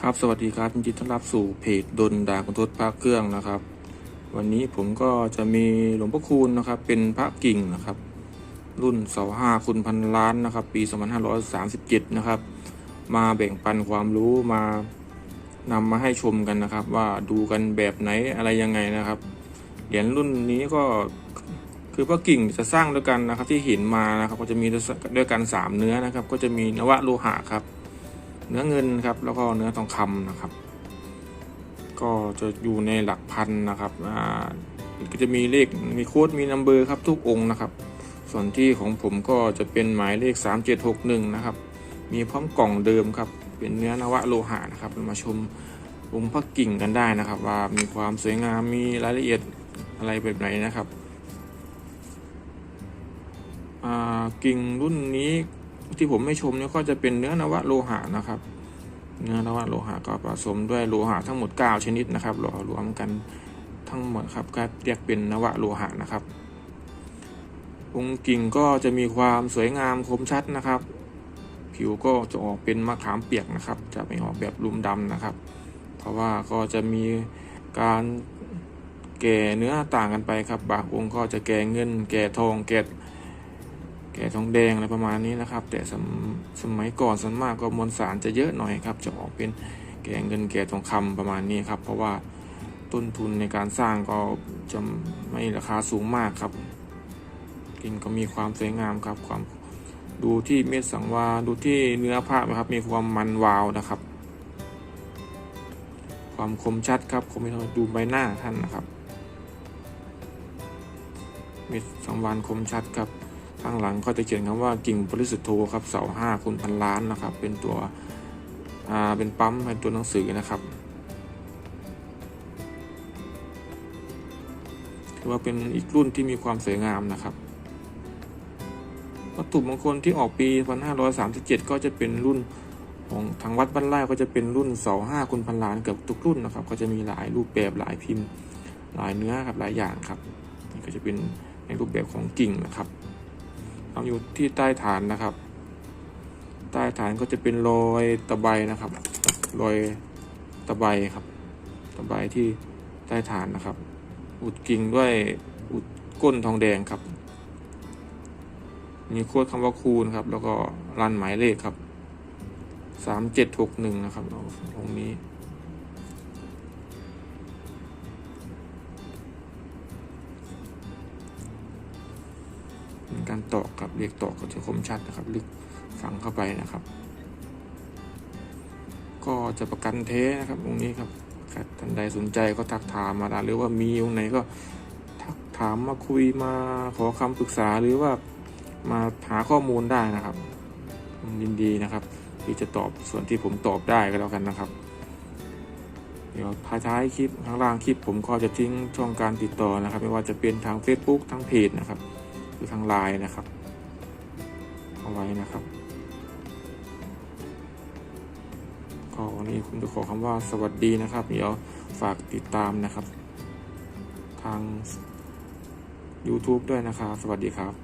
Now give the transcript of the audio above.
ครับสวัสดีครับยินดีต้อนรับสู่เพจดนดาคุณทศพระเครื่องนะครับ วันนี้ผมก็จะมีหลวงพ่อคูณนะครับ เป็นพระกิ่งนะครับ รุ่นเสาห้าคุณพันล้านนะครับ ปี 2537 นะครับ มาแบ่งปันความรู้มานำมาให้ชมกันนะครับ ว่าดูกันแบบไหนอะไรยังไงนะครับเหรียญรุ่นนี้ก็คือพระกิ่งจะสร้างด้วยกันนะครับที่เห็นมานะครับ ก็จะมีด้วยกันสามเนื้อนะครับ ก็จะมีนวะโลหะครับ เนื้อเงินครับ แล้วก็เนื้อทองคำนะครับ ก็จะอยู่ในหลักพันนะครับอ่าก็จะมีเลขมีโค้ดมีนัมเบอร์ครับทุกองค์นะครับ ส่วนที่ของผมก็จะเป็นหมายเลข 3761 นะครับ มีพร้อมกล่องเดิมครับ เป็นเนื้อนวะโลหะนะครับมาชมองค์พระกิ่งกันได้นะครับ ว่ามีความสวยงามมีรายละเอียดอะไรแบบไหนนะครับกิ่งรุ่นนี้ ที่ผมไม่ชมเนี่ยก็จะเป็นเนื้อนวะโลหะนะครับ เนื้อนวะโลหะก็ผสมด้วยโลหะทั้งหมด 9 ชนิดนะครับหล่อรวมกันทั้งหมดครับก็เรียกเป็นนวะโลหะนะครับ องค์กิ่งก็จะมีความสวยงามคมชัดนะครับ ผิวก็จะออกเป็นมะขามเปียกนะครับ จะไม่ออกแบบลุมดำนะครับ เพราะว่าก็จะมีการแก่เนื้อต่างกันไปครับ บางองค์ก็จะแก่เงิน แก่ทองแก่ แก่ทองแดงอะไรประมาณนี้นะครับ แต่สมสมัยก่อนส่วนมากก็มวลสารจะเยอะหน่อยครับ จะออกเป็นแก่เงินแก่ทองคำประมาณนี้ครับ เพราะว่าต้นทุนในการสร้างก็จะไม่ราคาสูงมากครับ กิ่งก็มีความสวยงามครับ ความดูที่เม็ดสังวาดูที่เนื้อผ้านะครับ มีความมันวาวนะครับ ความคมชัดครับคมไม่ต้องดูใบหน้าท่านนะครับ เม็ดสังวานคมชัดครับ ข้างหลังก็จะเขียนคำว่ากิ่งบริสุทธิ์โทครับเสาห้าคูณพันล้านนะครับ เป็นตัวอ่าเป็นปั๊มเป็นตัวหนังสือนะครับถือว่าเป็นอีกรุ่นที่มีความสวยงามนะครับวัตถุมงคลที่ออกปี 1537 ก็จะเป็นรุ่นของทางวัดบ้านไร่ก็จะเป็นรุ่นเสาห้าคุณพันล้านเกือบทุกรุ่นนะครับ ก็จะมีหลายรูปแบบหลายพิมพ์ หลายเนื้อครับหลายอย่างครับนี่ก็จะเป็นในรูปแบบของกิ่งนะครับ อยู่ที่ใต้ฐานนะครับ ใต้ฐานก็จะเป็นรอยตะไบนะครับ รอยตะไบครับ ตะไบที่ใต้ฐานนะครับ อุดกิ่งด้วยอุดก้นทองแดงครับ มีโค้ดคำว่าคูณครับ แล้วก็รันหมายเลขครับสามเจ็ดหกหนึ่งนะครับตรงนี้ เป็นการตอกครับเรียกตอกก็จะคมชัดนะครับ ลึกฝังเข้าไปนะครับ ก็จะประกันเทนะครับตรงนี้ครับท่านใดสนใจก็ทักถามมาได้หรือว่ามีตรงไหนก็ทักถามมาคุยมาขอคำปรึกษาหรือว่ามาหาข้อมูลได้นะครับยินดีนะครับ ที่จะตอบส่วนที่ผมตอบได้ก็แล้วกันนะครับ เดี๋ยวภายท้ายคลิปข้างล่างคลิปผมก็จะทิ้งช่องการติดต่อนะครับ ไม่ว่าจะเป็นทาง Facebook ทางเพจนะครับือทางไลน์นะครับเอาไว้นะครับก็วันนี้คุณจะขอคำว่าสวัสดีนะครับเดี๋ยวฝากติดตามนะครับ ทาง YouTube ด้วยนะครับ สวัสดีครับ